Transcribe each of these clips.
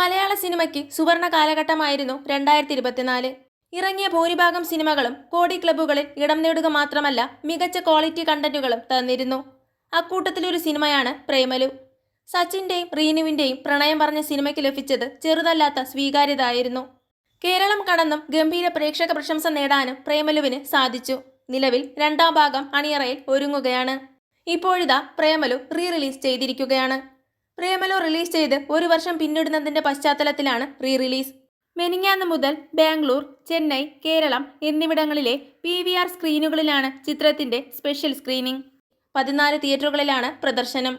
മലയാള സിനിമയ്ക്ക് സുവർണ കാലഘട്ടമായിരുന്നു രണ്ടായിരത്തി ഇരുപത്തിനാല് ഇറങ്ങിയ ഭൂരിഭാഗം സിനിമകളും കോടി ക്ലബ്ബുകളിൽ ഇടം നേടുക മാത്രമല്ല മികച്ച ക്വാളിറ്റി കണ്ടന്റുകളും തന്നിരുന്നു. അക്കൂട്ടത്തിലൊരു സിനിമയാണ് പ്രേമലു. സച്ചിന്റെയും റീനുവിന്റെയും പ്രണയം പറഞ്ഞ സിനിമയ്ക്ക് ലഭിച്ചത് ചെറുതല്ലാത്ത സ്വീകാര്യത ആയിരുന്നു കേരളം കടന്നും ഗംഭീര പ്രേക്ഷക പ്രശംസ നേടാനും പ്രേമലുവിന് സാധിച്ചു. നിലവിൽ രണ്ടാം ഭാഗം അണിയറയിൽ ഒരുങ്ങുകയാണ്. ഇപ്പോഴിതാ പ്രേമലു റീ റിലീസ് ചെയ്തിരിക്കുകയാണ്. പ്രേമലു റിലീസ് ചെയ്ത് ഒരു വർഷം പിന്നിടുന്നതിന്റെ പശ്ചാത്തലത്തിലാണ് റീ റിലീസ് മെനിങ്ങാന്ന് മുതൽ ബാംഗ്ലൂർ ചെന്നൈ കേരളം എന്നിവിടങ്ങളിലെ പി വി ആർ സ്ക്രീനുകളിലാണ് ചിത്രത്തിന്റെ സ്പെഷ്യൽ സ്ക്രീനിംഗ്. പതിനാല് തിയേറ്ററുകളിലാണ് പ്രദർശനം.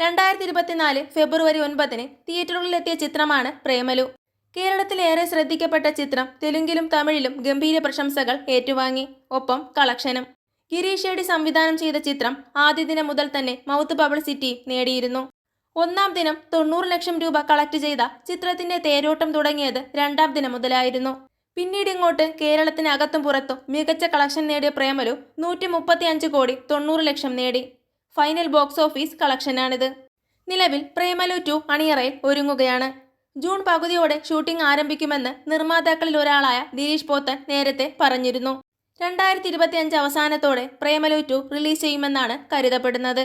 രണ്ടായിരത്തി ഇരുപത്തിനാല് ഫെബ്രുവരി ഒൻപതിന് തിയേറ്ററുകളിലെത്തിയ ചിത്രമാണ് പ്രേമലു. കേരളത്തിലേറെ ശ്രദ്ധിക്കപ്പെട്ട ചിത്രം തെലുങ്കിലും തമിഴിലും ഗംഭീര പ്രശംസകൾ ഏറ്റുവാങ്ങി. ഒപ്പം കളക്ഷനും. ഗിരീഷ് സംവിധാനം ചെയ്ത ചിത്രം ആദ്യ ദിനം മുതൽ തന്നെ മൗത്ത് പബ്ലിസിറ്റി നേടിയിരുന്നു. ഒന്നാം ദിനം തൊണ്ണൂറ് ലക്ഷം രൂപ കളക്ട് ചെയ്ത ചിത്രത്തിന്റെ തേരോട്ടം തുടങ്ങിയത് രണ്ടാം ദിനം മുതലായിരുന്നു. പിന്നീട് ഇങ്ങോട്ട് കേരളത്തിനകത്തും പുറത്തും മികച്ച കളക്ഷൻ നേടിയ പ്രേമലു നൂറ്റി മുപ്പത്തി അഞ്ച് കോടി തൊണ്ണൂറ് ലക്ഷം നേടി. ഫൈനൽ ബോക്സ് ഓഫീസ് കളക്ഷനാണിത്. നിലവിൽ പ്രേമലു ടു അണിയറയിൽ ഒരുങ്ങുകയാണ്. ജൂൺ പകുതിയോടെ ഷൂട്ടിംഗ് ആരംഭിക്കുമെന്ന് നിർമ്മാതാക്കളിൽ ഒരാളായ ദിലീഷ് പോത്തൻ നേരത്തെ പറഞ്ഞിരുന്നു. രണ്ടായിരത്തി ഇരുപത്തി അഞ്ച് അവസാനത്തോടെ പ്രേമലു ടു റിലീസ് ചെയ്യുമെന്നാണ് കരുതപ്പെടുന്നത്.